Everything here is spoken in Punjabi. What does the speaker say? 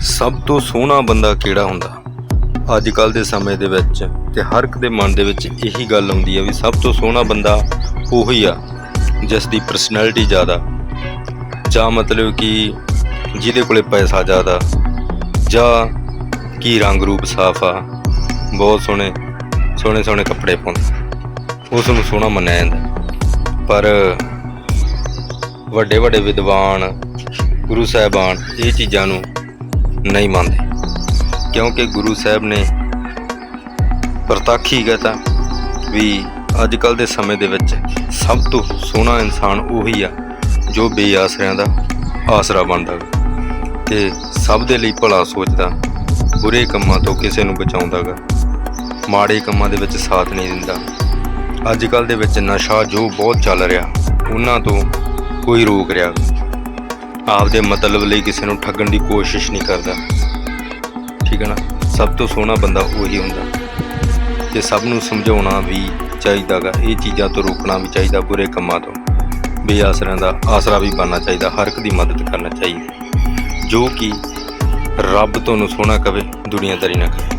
ਸਭ ਤੋਂ ਸੋਹਣਾ ਬੰਦਾ ਕਿਹੜਾ ਹੁੰਦਾ? ਅੱਜ ਕੱਲ ਦੇ ਸਮੇਂ ਦੇ ਵਿੱਚ ਤੇ ਹਰ ਇੱਕ ਦੇ ਮਨ ਦੇ ਵਿੱਚ ਇਹੀ ਗੱਲ ਆਉਂਦੀ ਹੈ ਵੀ ਸਭ ਤੋਂ ਸੋਹਣਾ ਬੰਦਾ ਉਹੀ ਆ, ਜਿਸ ਦੀ ਪਰਸਨੈਲਿਟੀ ਜ਼ਿਆਦਾ। ਜਾਂ ਮਤਲਬ ਕਿ ਜਿਹਦੇ ਕੋਲੇ ਪੈਸਾ ਜ਼ਿਆਦਾ, ਜਾਂ ਕੀ ਰੰਗ ਰੂਪ ਸਾਫ਼ ਆ, ਬਹੁਤ ਸੋਹਣੇ ਸੋਹਣੇ ਸੋਹਣੇ ਕੱਪੜੇ ਪਾਉਂਦਾ, ਉਸ ਨੂੰ ਸੋਹਣਾ ਮੰਨਿਆ ਜਾਂਦਾ। ਪਰ ਵੱਡੇ ਵੱਡੇ ਵਿਦਵਾਨ, ਗੁਰੂ ਸਾਹਿਬਾਨ ਇਹ ਚੀਜ਼ਾਂ ਨੂੰ ਨਹੀਂ ਮੰਨਦੇ। ਕਿਉਂਕਿ ਗੁਰੂ ਸਾਹਿਬ ਨੇ ਪ੍ਰਤੱਖ ਹੀ ਕਹਤਾ ਵੀ ਅੱਜ ਕੱਲ ਦੇ ਸਮੇਂ ਦੇ ਵਿੱਚ ਸਭ ਤੋਂ ਸੋਹਣਾ ਇਨਸਾਨ ਉਹੀ ਆ, ਜੋ ਬੇਆਸਰਿਆਂ ਦਾ ਆਸਰਾ ਬਣਦਾ ਗਾ ਤੇ ਸਭ ਦੇ ਲਈ ਭਲਾ ਸੋਚਦਾ, ਬੁਰੇ ਕੰਮਾਂ ਤੋਂ ਕਿਸੇ ਨੂੰ ਬਚਾਉਂਦਾ ਗਾ, ਮਾੜੇ ਕੰਮਾਂ ਦੇ ਵਿੱਚ ਸਾਥ ਨਹੀਂ ਦਿੰਦਾ। ਅੱਜ ਕੱਲ ਦੇ ਵਿੱਚ ਨਸ਼ਾ ਜੋ ਬਹੁਤ ਚੱਲ ਰਿਹਾ, ਉਹਨਾਂ ਤੋਂ ਕੋਈ ਰੋਕ ਰਿਹਾ ਆਪਦੇ ਮਤਲਬ ਲਈ ਕਿਸੇ ਨੂੰ ਠੱਗਣ ਦੀ ਕੋਸ਼ਿਸ਼ ਨਹੀਂ ਕਰਦਾ। ਠੀਕ ਹੈ ਨਾ? ਸਭ ਤੋਂ ਸੋਹਣਾ ਬੰਦਾ ਉਹੀ ਹੁੰਦਾ। ਤੇ ਸਭ ਨੂੰ ਸਮਝਾਉਣਾ ਵੀ ਚਾਹੀਦਾਗਾ ਇਹ ਚੀਜ਼ਾਂ ਤੋਂ ਰੋਕਣਾ ਵੀ ਚਾਹੀਦਾ ਬੁਰੇ ਕੰਮਾਂ ਤੋਂ। ਬੇਆਸਰਿਆਂ ਦਾ ਆਸਰਾ ਵੀ ਬਣਨਾ ਚਾਹੀਦਾ, ਹਰ ਇੱਕ ਦੀ ਮਦਦ ਕਰਨਾ ਚਾਹੀਦੀ। ਜੋ ਕਿ ਰੱਬ ਤੁਹਾਨੂੰ ਸੋਹਣਾ ਕਵੇ, ਦੁਨੀਆਦਾਰੀ ਨਾ ਕਵੇ